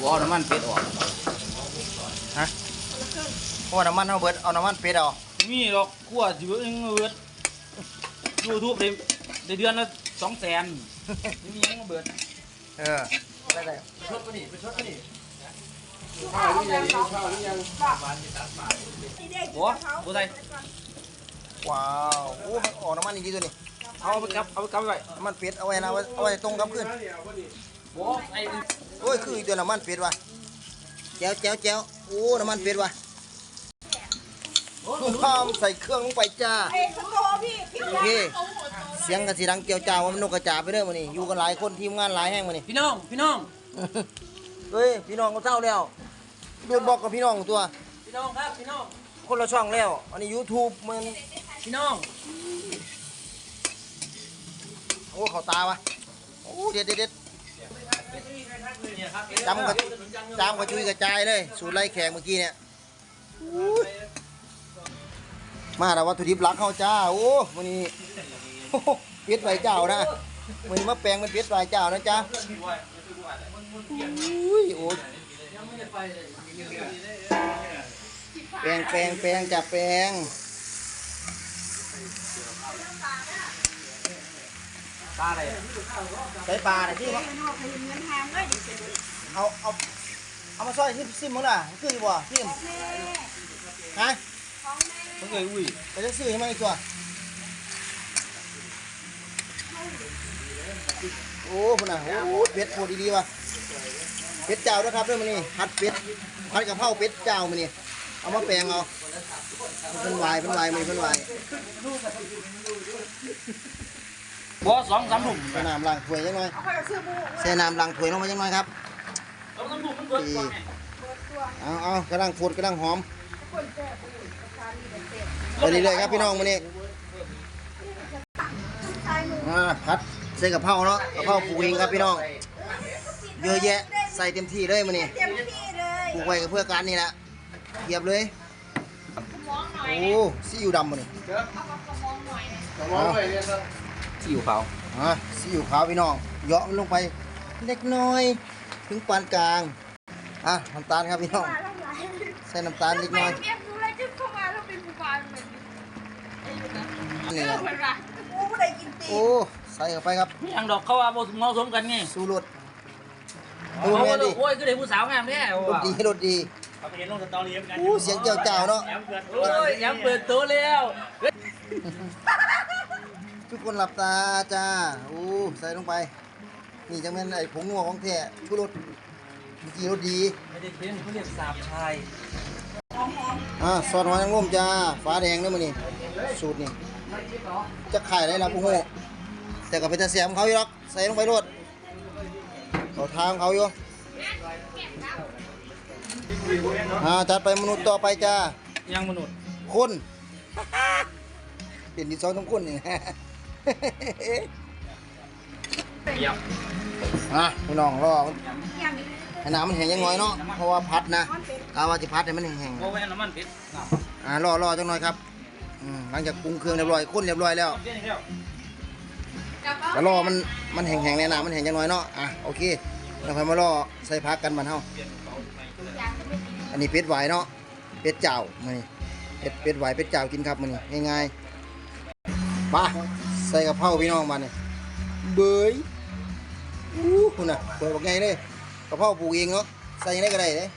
กูเอาน้ำมันเป็ดออกฮะเพราะว่าน้ำมันเอาเบิดเอาน้ำมันเป็ดเอามีหรอกกูว่าสิเบิดเองเบิดยูทูบได้ได้เดือนละสองแสนมีหยังมาเบิดเออได้ได้ชดปะนี่ไปชดปะนี่ข้าวหรือยังข้าวหรือยังโอ้โหใส่ว้าวโอ้มันออกน้ำมันดีๆตัวนี้เอาไปกับเอาไปกับไว้น้ำมันเป็ดเอาไว้นะเอาไว้เอาไว้ตรงกับขึ้น โอ้ไอ้โอ้ยคืออีกตัวน้ำมันเป็ดว่ะแจ้วแจ้วแจ้วโอ้น้ำมันเป็ดว่ะความใส่เครื่องลงไปจ้าเอ้ยคุณโตพี่พี่โอเคเสียงกระสีดังเกี่ยวจ้าว่ามันนกกระจาบไปเด้อมื้อนี้อยู่กันหลายคนทีมงานหลายแห่งมื้อนี้พี่น้องพี่น้องเฮ้ยพี่น้องก็เท่าแล้วเดือนบอกกับพี่น้องตัว พี่น้องครับพี่น้องคนละช่องแล้ว อันนี้ YouTube มันพี่น้องโอ้เขาตาวะโอ้เด็ดเด็ดเด็ด จำกับจำกับจุยกระจายเลย สูตรไล่แขกเมื่อกี้เนี่ยมาแล้ววัตถุดิบหลักเข้าจ้า โอ้วันนี้เป็ดไหลเจ้านะวันมาแปลงเป็นเป็ดไหลเจ้านะจ๊ะอุ้ยโอ้แปลงแปลงแปลงจับแปลง ตาอะไรใส่ปลาเนี่ยที่ว่ามันเอาไปเงินทางเลยดิเอาเอาเอามาซอยซิมซิมมั้งล่ะมันคืออยู่บ่ซิมแม่ฮะของแม่เพิ่งเคยอุ้ยไปจะซื้อให้มันอีกตัวโอ้พุ่นน่ะโอ้เป็ดโคตรดีๆว่ะเป็ดเจ้าด้วยครับด้วยมันนี่ผัดเป็ดผัดกะเพราเป็ดเจ้ามันนี่เอามาแปลงเอามันเป็นวายเป็นวายมันเป็นวาย บ่สองสามถุงใส่น้ำล้างถ้วยจังหน่อยเอาไปกับเสื้อบูใส่น้ำล้างถ้วยลงมาจังหน่อยครับสองสามถุงมันเบิดก่อนไงเอาเอากำลังฟูดกำลังหอมคนแก่บูราคาดีเด็ดไปเรื่อยๆครับพี่น้องมันนี่ชายมืออ่าผัดใส่กะเพราเนาะกะเพราปลูกเองครับพี่น้อง เยอะแยะใส่เต็มที่เลยมันนี่เต็มที่เลยปลูกไว้ก็เพื่อการนี่แหละเทียบเลยโอ้ซีอิ๊วดำมันนี่ มองหน่อยเอาที่อยู่เขาอะซีอิ๊วขาวพี่น้องเหยาะมันลงไปเล็กน้อย ถึงปานกลางอะน้ำตาลครับพี่น้องมาแล้วหลายใส่น้ำตาลเล็กน้อยเรียกดูเลยจึ๊บเข้ามาแล้วเป็นผู้บานเหมือนนี่แหละเวลาโอ้ไม่ได้กินตีโอ้ใส่เข้าไปครับไม่ยังดอกเขาว่าบ่เหมาะสมกันไงสูรสเขาดูว่าแม่ดิโอ้ยก็ได้ผู้สาวงามแน่รสดีรสดีเขาไปเห็นลงสตอรี่กันอู้เสียงเจ้าเจ้าเนาะโอ้ยยังเปิดตัวแล้ว ทุกคนหลับตาจ้าอู้ใส่ลงไป นี่จังแม่นไอ้ผงนัวของแท้ชูรสเมื่อกี้รสดีไม่ได้เป็นเขาเรียกสาบชายอ่าซอสหอยนางรมจ้าฟ้าแดงเด้อมื้อนี้สูตรนี่จะขายได้ล่ะผู้ฮู้แต่ก็เป็นตาเสียมเขาอยู่หรอกใส่ลงไปโลดเขาทางเขาอยู่อ่าจัดไปมนุษย์ต่อไปจ้ายังมนุษย์คนเปลี่ยนดินสอต้องคนนี่ เปียบอะพี่น้องรอมันอย่างนี้ให้น้ำมันแห้งยังน้อยเนาะเพราะว่าพัดนะกาว่าจะพัดให้มันแห้งโอ้ยน้ำมันเป็ดๆอ่ารอรอจังหน่อยครับอืมหลังจากปรุงเครื่องเรียบร้อยข้นเรียบร้อยแล้วเปี้ยนอีกแล้วก็รอมันมันแห้งๆในน้ำมันแห้งจังน้อยเนาะอะโอเคแล้วค่อยมารอใส่พักกันบันเฮาอันนี้เป็ดไหวเนาะเป็ดเจ้ามานี่เป็ดเป็ดไหวเป็ดเจ้ากินครับมันนี่ง่ายๆมา ใส่กะเพราพี่น้องมาเนี่ยเบยอู้คุณน่ะเปิดบอกไงเลยกะเพราปลูกเองเนาะใส่ยังไงก็ได้เลย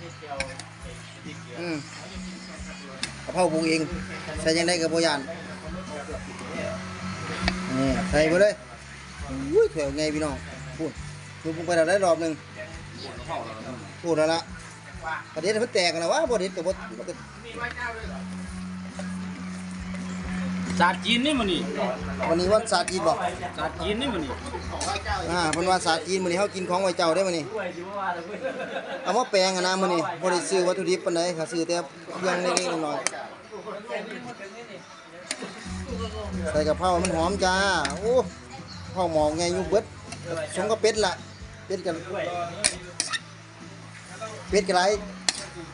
อืมกะเพราปลูกเองใส่ยังไงก็บ่ยานนี่ใส่ไปเลยอุ้ยเถวไงพี่น้องพูดดูผมไปแล้วได้รอบหนึ่งพูดแล้วละประเด็นมันแตกกันนะวะประเด็นกับว่า ศาสตร์จีนนี่มันนี่วันนี้วันศาสตร์จีนบอกศาสตร์จีนนี่มันนี่อ่าเป็นวันศาสตร์จีนมื้อนี้เฮากินของไหวเจ้าได้มื้อนี้เอามาแปลงอะนะมื้อนี้บ่ได้ซื้อวัตถุดิบปานใดค่ะซื้อแต่เครื่องเล็กๆน้อยๆใส่กะเพรามันหอมจ้าโอ้ข้าวหมอกไงอยู่เบิดสมกับเป็ดล่ะเป็ดกันเป็ดกันไร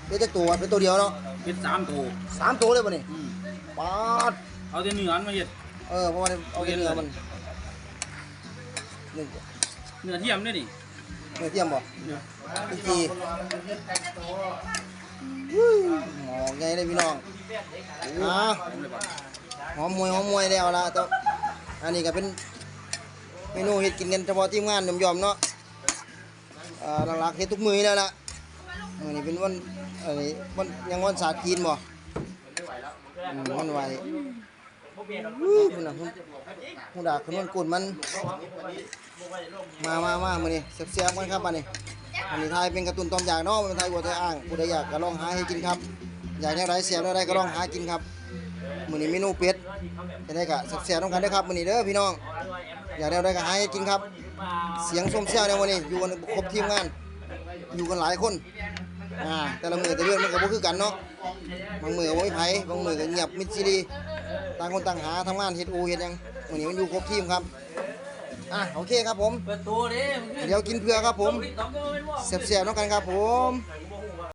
เป็ดจักตัวเป็ดตัวเดียวเนาะเป็ดสามตัวสามตัวเลยบ่นี่อืมปาด เอาแต่เนื้อมาเฮ็ด เออเพราะว่าเอาแต่เนื้อมันหนึ่งเนื้อเทียมนี่นี่เนื้อเทียมบ่เนื้อพี่จีวู้หมอกไงเลยพี่น้องอ่าหอมมวยหอมมวยแล้วละแต่อันนี้ก็เป็นเมนูเฮ็ดกินกันเฉพาะทีมงานยอมๆเนาะอ่าหลักๆเฮ็ดทุกมื้อนี่แล้วล่ะมื้อนี้เป็นวันเอ้ยวันยังวันศาสตร์จีนบ่อืมวันไหว วู้คุณน่ะคุณคุณดาคุณมันกุนมัน มามามามื้อนี้เสียบๆกันครับบัดนี้อันนี้ทยเป็นการ์ตูนตอมอยากเนาะมันทยวัวทยอ่างผู้ใดอยากก็ลองหาให้กินครับ อยากแนวใดเสียบแนวใดก็ลองหากินครับมื้อนี้เมนูเป็ดจะได้ก็เสียบๆต้องกันด้อครับมื้อนี้เด้อพี่น้อง อยากแนวใดก็หาให้กินครับ เสียงส้มเสียวในวันนี้อยู่กันครบทีมงาน อยู่กันหลายคนอ่าแต่ละมือแต่ละเดือนมันก็บ่คือกันเนาะบางมือก็บ่มีไผบางมือก็เงียบมิดซีรี ต่างคนต่างหาทำงานเฮ็ดอูเฮ็ดหยังมื้อนี้มันอยู่ครบทีมครับอะโอเคครับผม เปิดตัวดิเดี๋ยวกินเพื่อครับผมต้องก็ไม่รู้เสียบๆน้องกันครับผม